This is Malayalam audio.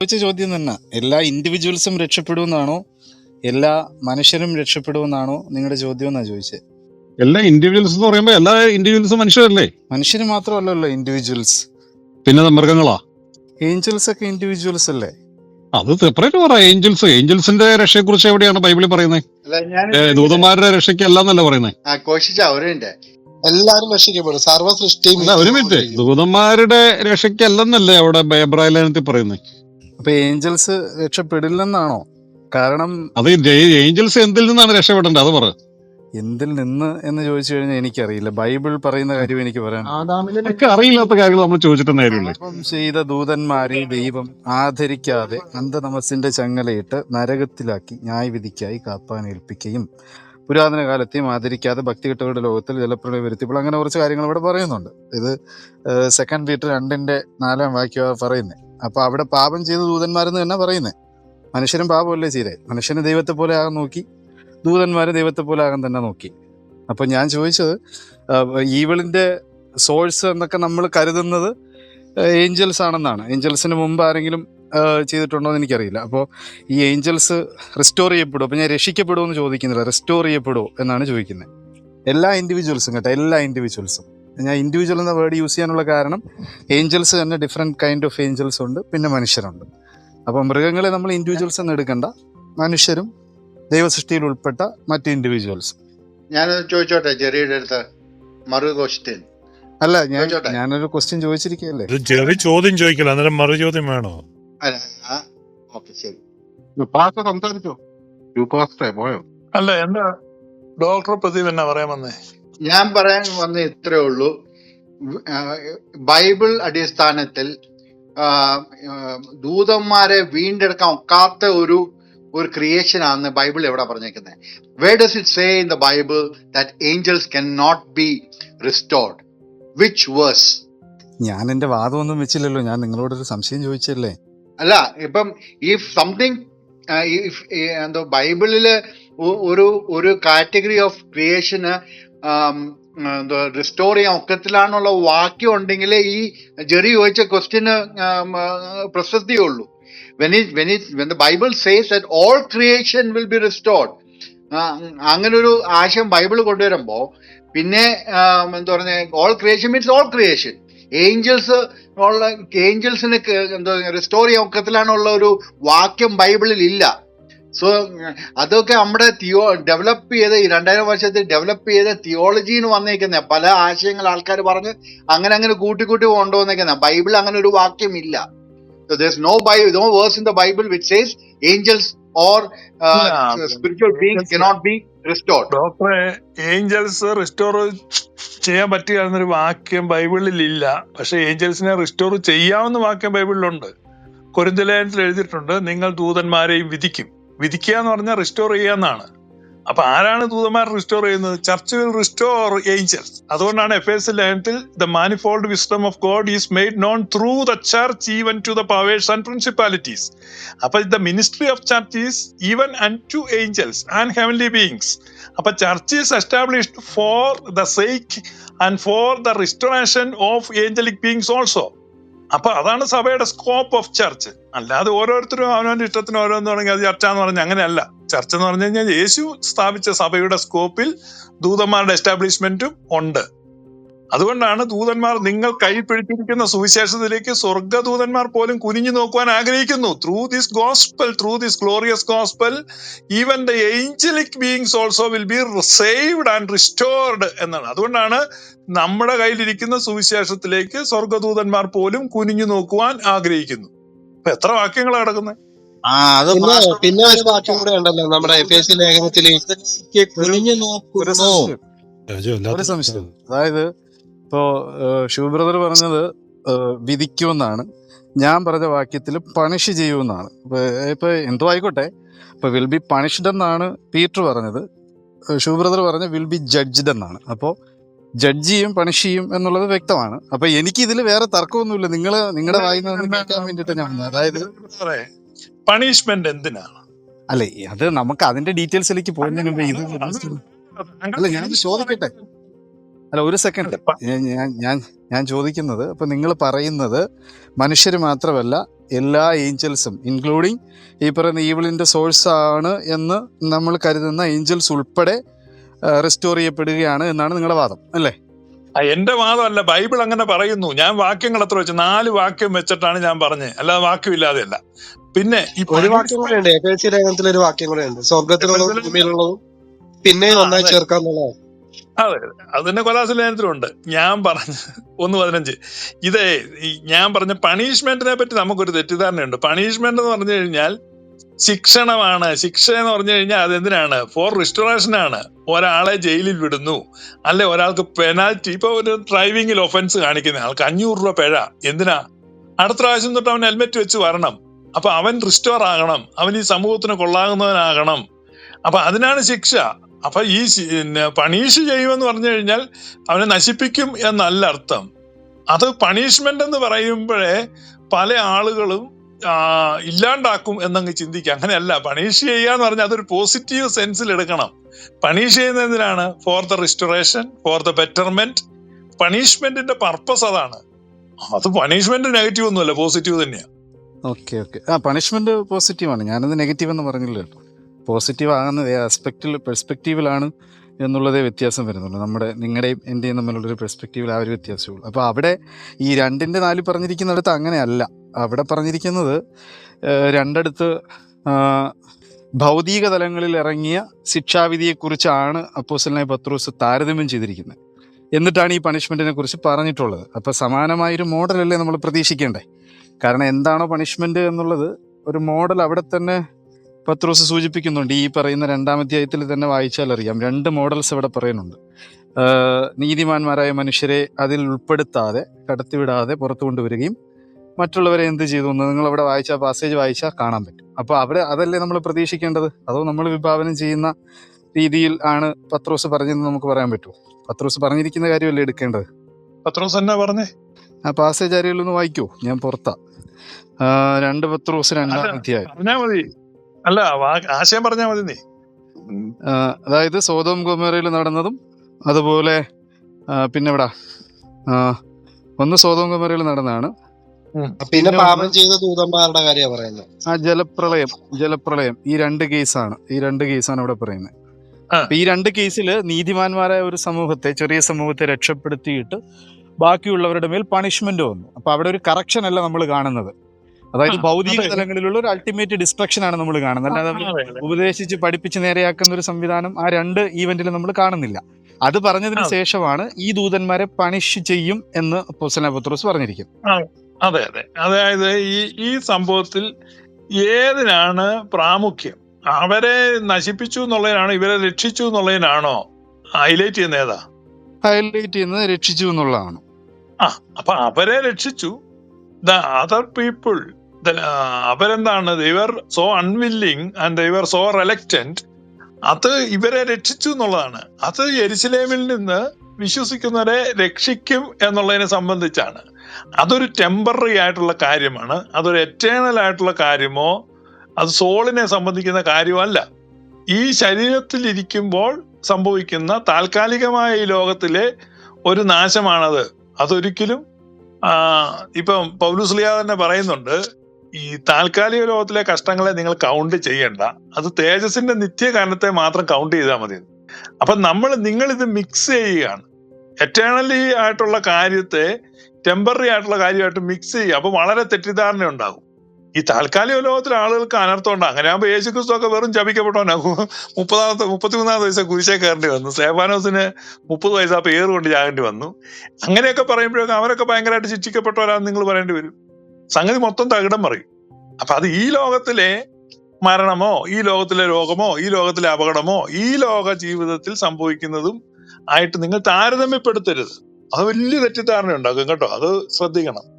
ചോദിച്ച ചോദ്യം തന്നെ. എല്ലാ ഇൻഡിവിജ്വൽസും രക്ഷപ്പെടുമെന്നാണോ? എല്ലാ മനുഷ്യരും രക്ഷപ്പെടുമെന്നാണോ നിങ്ങളുടെ ചോദ്യം എന്നാ ചോദിച്ചത് എല്ലാ ഇൻഡിവിജ്വൽസ് എന്ന് പറയുമ്പോൾ എല്ലാ ഇൻഡിവിജ്വൽസും മനുഷ്യരല്ലേ? മനുഷ്യർ മാത്രമല്ലല്ലോ ഇൻഡിവിജ്വൽസ് പിന്നെ മൃഗങ്ങളാ ഏഞ്ചൽസ് ഒക്കെ ഇൻഡിവിജ്വൽസ് അല്ലേ? അത് സെപ്പറേറ്റ് പറ ഏഞ്ചൽസ് ഏഞ്ചൽസിന്റെ രക്ഷയെ കുറിച്ച് എവിടെയാണ് ബൈബിളിൽ പറയുന്നത് അല്ല ഞാൻ ദൂതന്മാരുടെ രക്ഷയ്ക്ക് അല്ലെന്നല്ല പറയുന്നത് എല്ലാരും രക്ഷിക്കപ്പെടും. സർവ സൃഷ്ടിയും ഒരു മിനിറ്റ് ദൂതന്മാരുടെ രക്ഷയ്ക്ക് അല്ലെന്നല്ലേ അവിടെ എബ്രാഹിലേനത്തിൽ പറയുന്നത് അപ്പൊ ഏഞ്ചൽസ് രക്ഷപ്പെടില്ലെന്നാണോ? കാരണം അത് ഏഞ്ചൽസ് എന്തിൽ നിന്നാണ് രക്ഷപ്പെടേണ്ടത്? അത് പറ. എന്തിൽ നിന്ന് എന്ന് ചോദിച്ചു കഴിഞ്ഞാൽ എനിക്കറിയില്ല. ബൈബിൾ പറയുന്ന കാര്യം എനിക്ക് പറയാൻ അറിയില്ലാത്ത കാര്യങ്ങൾ നമ്മൾ ചെയ്ത ദൂതന്മാരെ ദൈവം ആദരിക്കാതെ അന്ധനമസിന്റെ ചങ്ങലയിട്ട് നരകത്തിലാക്കി ന്യായവിധിക്കായി കാപ്പാൻ ഏൽപ്പിക്കുകയും പുരാതന കാലത്തെയും ആദരിക്കാതെ ഭക്തികെട്ടവരുടെ ലോകത്തിൽ ജലപ്രളയം വരുത്തിയപ്പോൾ അങ്ങനെ കുറച്ച് കാര്യങ്ങൾ ഇവിടെ പറയുന്നുണ്ട്. ഇത് സെക്കൻഡ് പീറ്റർ രണ്ടിന്റെ നാലാം വാക്യമാണ് പറയുന്നത്. അപ്പൊ അവിടെ പാപം ചെയ്ത ദൂതന്മാരെന്ന് തന്നെ പറയുന്നത് മനുഷ്യനും പാപമല്ലേ ചെയ്തേ? മനുഷ്യന് ദൈവത്തെ പോലെ ആകാൻ നോക്കി ദൂതന്മാരെ ദൈവത്തെ പോലെ ആകാൻ തന്നെ നോക്കി. അപ്പൊ ഞാൻ ചോദിച്ചത് ഈവിളിന്റെ സോഴ്സ് എന്നൊക്കെ നമ്മൾ കരുതുന്നത് ഏഞ്ചൽസ് ആണെന്നാണ്. ഏഞ്ചൽസിന് മുമ്പ് ആരെങ്കിലും ചെയ്തിട്ടുണ്ടോ എന്ന് എനിക്കറിയില്ല. അപ്പോൾ ഈ ഏഞ്ചൽസ് റിസ്റ്റോർ ചെയ്യപ്പെടുമോ അപ്പോൾ ഞാൻ രക്ഷിക്കപ്പെടുമോ എന്ന് ചോദിക്കുന്നില്ല. റിസ്റ്റോർ ചെയ്യപ്പെടുമോ എന്നാണ് ചോദിക്കുന്നത് എല്ലാ ഇൻഡിവിജ്വൽസും കേട്ടോ എല്ലാ ഇൻഡിവിജ്വൽസും ഞാൻ ഇൻഡിവിജ്വൽ എന്ന വേർഡ് യൂസ് ചെയ്യാനുള്ള കാരണം ഏഞ്ചൽസ് തന്നെ ഡിഫറെന്റ് കൈൻഡ് ഓഫ് ഏഞ്ചൽസ് ഉണ്ട് പിന്നെ മനുഷ്യരുണ്ട്. അപ്പോൾ മൃഗങ്ങളെ നമ്മൾ ഇൻഡിവിജ്വൽസ് എന്ന് എടുക്കണ്ട മനുഷ്യരും ദൈവസൃഷ്ടിയിൽ ഉൾപ്പെട്ട മറ്റ് ഇൻഡിവിജ്വൽസ് ഞാൻ ചോദിച്ചോട്ടെ ചെറിയുടെ അടുത്ത് മറു ക്വസ്റ്റ്യൻ അല്ല ഞാൻ? ഞാനൊരു ക്വസ്റ്റ്യൻ ചോദിച്ചിരിക്കുകയല്ലേ? ചെറിയ ചോദ്യം ചോദിക്കില്ല അന്നേരം മറു ചോദ്യം വേണോ? അല്ല ഓക്കെ ശരി. പാസ്റ്റർ സംസാരിച്ചോ? പോയോ? അല്ല എന്താ ഡോക്ടർ പ്രദീപ് എന്നാ പറയാൻ വന്നേ? ഞാൻ പറയാൻ വന്ന ഇത്രേ ഉള്ളൂ. ബൈബിൾ അടിസ്ഥാനത്തിൽ ദൂതന്മാരെ വീണ്ടെടുക്കാൻ ഒക്കാത്ത ഒരു ഒരു ക്രിയേഷൻ ആണ് ബൈബിൾ എവിടെ പറഞ്ഞേക്കുന്നത്. Where does it say in the Bible that angels can not be restored which verse ഞാൻ എന്റെ വാദമൊന്നും വെച്ചില്ലല്ലോ. ഞാൻ നിങ്ങളോടൊരു സംശയം ചോദിച്ചല്ലേ? അല്ല ഇപ്പം ഇഫ് സംതിങ് ഇഫ് എന്തോ ബൈബിളിൽ ഒരു ഒരു കാറ്റഗറി ഓഫ് ക്രിയേഷന് റിസ്റ്റോർ ചെയ്യാൻ ഒക്കത്തിലാണുള്ള വാക്യം ഉണ്ടെങ്കിൽ ഈ ജെറി ചോദിച്ച ക്വസ്റ്റ്യന് പ്രസക്തിയുള്ളൂ. The Bible says that all creation will be restored അങ്ങനെ ഒരു ആശയം ബൈബിൾ കൊണ്ടുവരുമ്പോൾ പിന്നെ എന്താ പറഞ്ഞ all creation means all creation angels ഉള്ള ഏഞ്ചൽസിന് എന്തോ റിസ്റ്റോർ ചെയ്യാൻ ഒക്കത്തിലാണുള്ള ഒരു വാക്യം ബൈബിളിൽ ഇല്ല സോ അതൊക്കെ നമ്മുടെ തിയോ ഡെവലപ്പ് ചെയ്ത് ഈ രണ്ടായിരം വർഷത്തിൽ ഡെവലപ്പ് ചെയ്ത തിയോളജിന്ന് വന്നേക്കുന്ന. പല ആശയങ്ങൾ ആൾക്കാർ പറഞ്ഞ് അങ്ങനെ അങ്ങനെ കൂട്ടി കൂട്ടി കൊണ്ടുവന്നേക്കുന്ന. ബൈബിൾ അങ്ങനെ ഒരു വാക്യം ഇല്ല. No Bible no verse in the Bible which says angels or spiritual beings cannot be restore ഡോക്ടറെ ഏഞ്ചൽസ് റിസ്റ്റോർ ചെയ്യാൻ പറ്റുക എന്നൊരു വാക്യം ബൈബിളിൽ ഇല്ല. പക്ഷെ ഏഞ്ചൽസിനെ റിസ്റ്റോർ ചെയ്യാവുന്ന വാക്യം ബൈബിളിലുണ്ട് കൊരിന്തലേനത്തിൽ എഴുതിയിട്ടുണ്ട് നിങ്ങൾ ദൂതന്മാരെയും വിധിക്കും. വിധിക്കുക എന്ന് പറഞ്ഞാൽ റിസ്റ്റോർ ചെയ്യുക എന്നാണ്. അപ്പൊ ആരാണ് ദൂതന്മാർ റിസ്റ്റോർ ചെയ്യുന്നത്? ചർച്ച് വിൽ റിസ്റ്റോർ ഏഞ്ചൽസ് അതുകൊണ്ടാണ് എഫ് എസ് ലേനത്തിൽ the manifold wisdom of God is made known through the church even to the powers and principalities അപ്പൊ the ministry of church is even and to angels and heavenly beings അപ്പൊ church is established for the sake and for the restoration of angelic beings also അപ്പൊ അതാണ് സഭയുടെ സ്കോപ്പ് ഓഫ് ചർച്ച് അല്ലാതെ ഓരോരുത്തരും അവനവന്റെ ഇഷ്ടത്തിന് ഓരോന്ന് തുടങ്ങി അത് ചർച്ച എന്ന് പറഞ്ഞാൽ അങ്ങനെയല്ല. ചർച്ച എന്ന് പറഞ്ഞു കഴിഞ്ഞാൽ യേശു സ്ഥാപിച്ച സഭയുടെ സ്കോപ്പിൽ ദൂതന്മാരുടെ എസ്റ്റാബ്ലിഷ്മെന്റും ഉണ്ട്. അതുകൊണ്ടാണ് ദൂതന്മാർ നിങ്ങൾ കയ്യിൽ പിടിച്ചിരിക്കുന്ന സുവിശേഷത്തിലേക്ക് സ്വർഗദൂതന്മാർ പോലും കുനിഞ്ഞു നോക്കുവാൻ ആഗ്രഹിക്കുന്നു. Through this gospel through this glorious gospel even the angelic beings also will be saved and restored എന്നാണ്. അതുകൊണ്ടാണ് നമ്മുടെ കയ്യിലിരിക്കുന്ന സുവിശേഷത്തിലേക്ക് സ്വർഗദൂതന്മാർ പോലും കുനിഞ്ഞു നോക്കുവാൻ ആഗ്രഹിക്കുന്നു. അപ്പൊ എത്ര വാക്യങ്ങൾ കിടക്കുന്നത് ആ അത് പിന്നെ ഒരു വാക്യം കൂടെ ഉണ്ടല്ലോ നമ്മുടെ എഫ് എസ് ലേഖനത്തിൽ കുനിഞ്ഞു നോക്കുന്നു. ഒരു സംശയം. അതായത് ഇപ്പോ ഷൂ ബ്രദർ പറഞ്ഞത് വിധിക്കുമെന്നാണ്. ഞാൻ പറഞ്ഞ വാക്യത്തിൽ പണിഷ് ചെയ്യുമെന്നാണ്. ഇപ്പൊ ഇപ്പൊ എന്തോ ആയിക്കോട്ടെ. ഇപ്പൊ വിൽ ബി പണിഷ്ഡ് എന്നാണ് പീറ്റർ പറഞ്ഞത്. ഷൂ ബ്രദർ പറഞ്ഞ വിൽ ബി ജഡ്ജ്ഡ് എന്നാണ്. അപ്പോൾ ജഡ്ജ് ചെയ്യും പണിഷ് ചെയ്യും എന്നുള്ളത് വ്യക്തമാണ്. അപ്പൊ എനിക്ക് ഇതിൽ വേറെ തർക്കമൊന്നുമില്ല. നിങ്ങൾ നിങ്ങളുടെ വായിന്ന് കേൾക്കാൻ വേണ്ടിയിട്ട് ഞാൻ വന്നത്. അതായത് പണിഷ്മെന്റ് എന്തിനാണ് അല്ലെ അത് നമുക്ക് അതിന്റെ ഡീറ്റെയിൽസിലേക്ക് പോകുന്നതിന് മുമ്പ് ഇത് അല്ല ഞാൻ ചോദിക്കട്ടെ. അല്ല ഒരു സെക്കൻഡ് ഞാൻ ഞാൻ ഞാൻ ചോദിക്കുന്നത് അപ്പം നിങ്ങൾ പറയുന്നത് മനുഷ്യർ മാത്രമല്ല എല്ലാ ഏഞ്ചൽസും ഇൻക്ലൂഡിങ് ഈ പറയുന്ന ഈവിളിന്റെ സോഴ്സ് ആണ് എന്ന് നമ്മൾ കരുതുന്ന ഏഞ്ചൽസ് ഉൾപ്പെടെ റെസ്റ്റോർ ചെയ്യപ്പെടുകയാണ് എന്നാണ് നിങ്ങളുടെ വാദം അല്ലേ? എന്റെ വാദമല്ല ബൈബിൾ അങ്ങനെ പറയുന്നു. ഞാൻ വാക്യങ്ങൾ എത്ര വെച്ച് നാല് വാക്യം വെച്ചിട്ടാണ് ഞാൻ പറഞ്ഞത്. അല്ലാതെ വാക്യമില്ലാതെയല്ല പിന്നെ ഈ ഒരു വാക്യം കൂടെ ഉണ്ട്. ലേഖനത്തിൽ ഒരു വാക്യം കൂടെ ഉണ്ട്. സ്വർഗത്തിലുള്ളതും ഭൂമിയിലുള്ളതും. പിന്നെ ഒന്നായി. ചേർക്കാന്നുള്ളതാണ്. അതെ അത് തന്നെ ഉണ്ട് ഞാൻ പറഞ്ഞ ഒന്ന് പതിനഞ്ച്. ഇതേ ഈ ഞാൻ പറഞ്ഞ പണിഷ്മെന്റിനെ പറ്റി നമുക്കൊരു തെറ്റിദ്ധാരണയുണ്ട്. പണിഷ്മെന്റ് എന്ന് പറഞ്ഞു കഴിഞ്ഞാൽ ശിക്ഷണമാണ്. ശിക്ഷ എന്ന് പറഞ്ഞു കഴിഞ്ഞാൽ അതെന്തിനാണ്? ഫോർ റിസ്റ്റോറേഷൻ ആണ്. ഒരാളെ ജയിലിൽ വിടുന്നു. അല്ലെ ഒരാൾക്ക് പെനാൽറ്റി ഇപ്പൊ ഒരു ഡ്രൈവിംഗിൽ ഒഫൻസ് കാണിക്കുന്ന ആൾക്ക് അഞ്ഞൂറ് രൂപ പിഴ. എന്തിനാ? അടുത്ത പ്രാവശ്യം തൊട്ട് അവൻ ഹെൽമെറ്റ് വെച്ച് വരണം. അപ്പൊ അവൻ റിസ്റ്റോർ ആകണം. അവൻ ഈ സമൂഹത്തിന് കൊള്ളാകുന്നവനാകണം. അപ്പൊ അതിനാണ് ശിക്ഷ. അപ്പൊ ഈ പണീഷ് ചെയ്യുമെന്ന് പറഞ്ഞു കഴിഞ്ഞാൽ അവനെ നശിപ്പിക്കും എന്നല്ല അർത്ഥം. അത് പണിഷ്മെന്റ് എന്ന് പറയുമ്പോഴേ പല ആളുകളും ഇല്ലാണ്ടാക്കും എന്നങ്ങ് ചിന്തിക്കുക. അങ്ങനെയല്ല. പണീഷ് ചെയ്യുക എന്ന് പറഞ്ഞാൽ അതൊരു പോസിറ്റീവ് സെൻസിൽ എടുക്കണം. പണീഷ് ചെയ്യുന്നതിനാണ് for the restoration for the betterment. പണിഷ്മെന്റിന്റെ purpose അതാണ്. അത് പണിഷ്മെന്റ് നെഗറ്റീവ് ഒന്നുമല്ല പോസിറ്റീവ് തന്നെയാണ് ഓക്കെ ഓക്കെ. ആ പണിഷ്മെന്റ് ആണ് ഞാനത് നെഗറ്റീവ് എന്ന് പറഞ്ഞില്ല കേട്ടോ പോസിറ്റീവ് ആകുന്നത് ആസ്പെക്റ്റിൽ പെർസ്പെക്റ്റീവിലാണ് എന്നുള്ളതേ വ്യത്യാസം വരുന്നുള്ളൂ. നമ്മുടെ നിങ്ങളുടെയും എന്റെയും തമ്മിലുള്ളൊരു പെർസ്പെക്റ്റീവിൽ ആ ഒരു വ്യത്യാസമുള്ളൂ. അപ്പോൾ അവിടെ ഈ രണ്ടിന്റെ നാല് പറഞ്ഞിരിക്കുന്നിടത്ത് അങ്ങനെയല്ല. അവിടെ പറഞ്ഞിരിക്കുന്നത് രണ്ടടുത്ത് ഭൗതിക തലങ്ങളിൽ ഇറങ്ങിയ ശിക്ഷാവിധിയെക്കുറിച്ചാണ് അപ്പോസലിനെ പത്രോസ് താരതമ്യം ചെയ്തിരിക്കുന്നത്. എന്നിട്ടാണ് ഈ പണിഷ്മെന്റിനെ കുറിച്ച് പറഞ്ഞിട്ടുള്ളത്. അപ്പോൾ സമാനമായൊരു മോഡലല്ലേ നമ്മൾ പ്രതീക്ഷിക്കേണ്ടേ? കാരണം എന്താണോ പണിഷ്മെന്റ് എന്നുള്ളത് ഒരു മോഡൽ അവിടെ തന്നെ പത്രോസ് സൂചിപ്പിക്കുന്നുണ്ട് ഈ പറയുന്ന രണ്ടാം അധ്യായത്തിൽ തന്നെ വായിച്ചാൽ അറിയാം. രണ്ട് മോഡൽസ് ഇവിടെ പറയുന്നുണ്ട്. നീതിമാന്മാരായ മനുഷ്യരെ അതിൽ ഉൾപ്പെടുത്താതെ കടത്തിവിടാതെ പുറത്തു കൊണ്ടുവരികയും മറ്റുള്ളവരെ എന്ത് ചെയ്തു എന്ന് നിങ്ങൾ അവിടെ വായിച്ച പാസേജ് വായിച്ചാൽ കാണാൻ പറ്റും. അപ്പോൾ അവിടെ അതല്ലേ നമ്മൾ പ്രതീക്ഷിക്കേണ്ടത്? അതോ നമ്മൾ വിഭാവനം ചെയ്യുന്ന രീതിയിൽ ആണ് പത്രോസ് പറഞ്ഞതെന്ന് നമുക്ക് പറയാൻ പറ്റുമോ? പത്രോസ് പറഞ്ഞിരിക്കുന്ന കാര്യമല്ലേ എടുക്കേണ്ടത്? പത്രോസ് എന്നാ പറഞ്ഞേ? ആ പാസേജ് ആരെങ്കിലും ഒന്ന് വായിക്കോ. ഞാൻ പുറത്താ. രണ്ട് പത്രോസ് രണ്ടാം അധ്യായം. അല്ല ആശയം പറഞ്ഞാൽ മതി നീ അതായത് സോതോം ഗോമേറയിൽ നടന്നതും അതുപോലെ പിന്നെ ഇവിടെ ഒന്ന് സോതോം ഗോമേറയിൽ നടന്നതാണ്. പിന്നെ പാപം ചെയ്ത ദൂതന്മാരുടെ കാര്യമാണ് പറയുന്നത്. ആ ജലപ്രളയം ജലപ്രളയം ഈ രണ്ട് കേസാണ്. ഈ രണ്ട് കേസാണ് ഇവിടെ പറയുന്നത്. ഈ രണ്ട് കേസിൽ നീതിമാന്മാരായ ഒരു സമൂഹത്തെ ചെറിയ സമൂഹത്തെ രക്ഷപ്പെടുത്തിയിട്ട് ബാക്കിയുള്ളവരുടെ മേൽ പണിഷ്മെന്റ് വന്നു. അപ്പൊ അവിടെ ഒരു കറക്ഷൻ അല്ല നമ്മൾ കാണുന്നത്. അതായത് ഭൗതിക തലങ്ങളിലുള്ള ഒരു അൾട്ടിമേറ്റ് ഡിസ്ട്രക്ഷൻ ആണ് നമ്മൾ കാണുന്നത്. അല്ലാതെ. ഉപദേശിച്ച് പഠിപ്പിച്ച് നേരെയാക്കുന്ന ഒരു സംവിധാനം ആ രണ്ട് ഈവന്റിൽ നമ്മൾ കാണുന്നില്ല. അത് പറഞ്ഞതിന് ശേഷമാണ് ഈ ദൂതന്മാരെ പണിഷ് ചെയ്യും എന്ന് പൊസനപത്രോസ് പത്രോസ് പറഞ്ഞിരിക്കും അതെ അതെ. അതായത് ഈ ഈ സംഭവത്തിൽ ഏതിനാണ് പ്രാമുഖ്യം? അവരെ നശിപ്പിച്ചു എന്നുള്ളതിനാണോ? ഇവരെ രക്ഷിച്ചു എന്നുള്ളതിനാണോ? ഹൈലൈറ്റ് ചെയ്യുന്ന ഏതാ? ഹൈലൈറ്റ് ചെയ്യുന്നത് രക്ഷിച്ചു എന്നുള്ളതാണ്. ആ അപ്പൊ അവരെ രക്ഷിച്ചു. ദ അതർ പീപ്പിൾ അവരെന്താണ്? They were so unwilling and they were so reluctant അത് ഇവരെ രക്ഷിച്ചു എന്നുള്ളതാണ്. അത് എരിശിലേമിൽ നിന്ന് വിശ്വസിക്കുന്നവരെ രക്ഷിക്കും എന്നുള്ളതിനെ സംബന്ധിച്ചാണ്. അതൊരു ടെമ്പററി ആയിട്ടുള്ള കാര്യമാണ്. അതൊരു എറ്റേണൽ ആയിട്ടുള്ള കാര്യമോ അത് സോളിനെ സംബന്ധിക്കുന്ന കാര്യമല്ല ഈ ശരീരത്തിൽ ഇരിക്കുമ്പോൾ സംഭവിക്കുന്ന താൽക്കാലികമായ ഈ ലോകത്തിലെ ഒരു നാശമാണത്. അതൊരിക്കലും ഇപ്പം പൗലുസ്ലിയ തന്നെ പറയുന്നുണ്ട് ഈ താൽക്കാലിക ലോകത്തിലെ കഷ്ടങ്ങളെ നിങ്ങൾ കൗണ്ട് ചെയ്യണ്ട. അത് തേജസിന്റെ നിത്യകാരണത്തെ മാത്രം കൗണ്ട് ചെയ്താൽ മതി. അപ്പൊ നമ്മൾ നിങ്ങൾ ഇത് മിക്സ് ചെയ്യുകയാണ്. എറ്റേണലി ആയിട്ടുള്ള കാര്യത്തെ ടെമ്പററി ആയിട്ടുള്ള കാര്യമായിട്ട് മിക്സ് ചെയ്യുക. അപ്പൊ വളരെ തെറ്റിദ്ധാരണ ഉണ്ടാകും. ഈ താൽക്കാലിക ലോകത്തിലെ ആളുകൾക്ക് അനർത്ഥം ഉണ്ട് അങ്ങനെ ആകുമ്പോൾ യേശു ക്രിസ്തു ഒക്കെ വെറും ചപിക്കപ്പെട്ടവനാകും മുപ്പതാമത്തെ മുപ്പത്തിമൂന്നാമത്തെ വയസ്സ് കുരിശേ കയറേണ്ടി വന്നു. സേവാനോസിന് മുപ്പത് വയസ്സാ പേര് കൊണ്ട് ചാകേണ്ടി വന്നു. അങ്ങനെയൊക്കെ പറയുമ്പോഴൊക്കെ അവരൊക്കെ ഭയങ്കരമായിട്ട് ശിക്ഷിക്കപ്പെട്ടവരാന്ന് നിങ്ങൾ പറയേണ്ടി വരും. സംഗതി മൊത്തം തകിടം പറയും അപ്പൊ അത് ഈ ലോകത്തിലെ മരണമോ ഈ ലോകത്തിലെ രോഗമോ ഈ ലോകത്തിലെ അപകടമോ ഈ ലോക ജീവിതത്തിൽ സംഭവിക്കുന്നതും ആയിട്ട് നിങ്ങൾ താരതമ്യപ്പെടുത്തരുത്. അത് വലിയ തെറ്റിദ്ധാരണ ഉണ്ടാക്കും കേട്ടോ. അത് ശ്രദ്ധിക്കണം.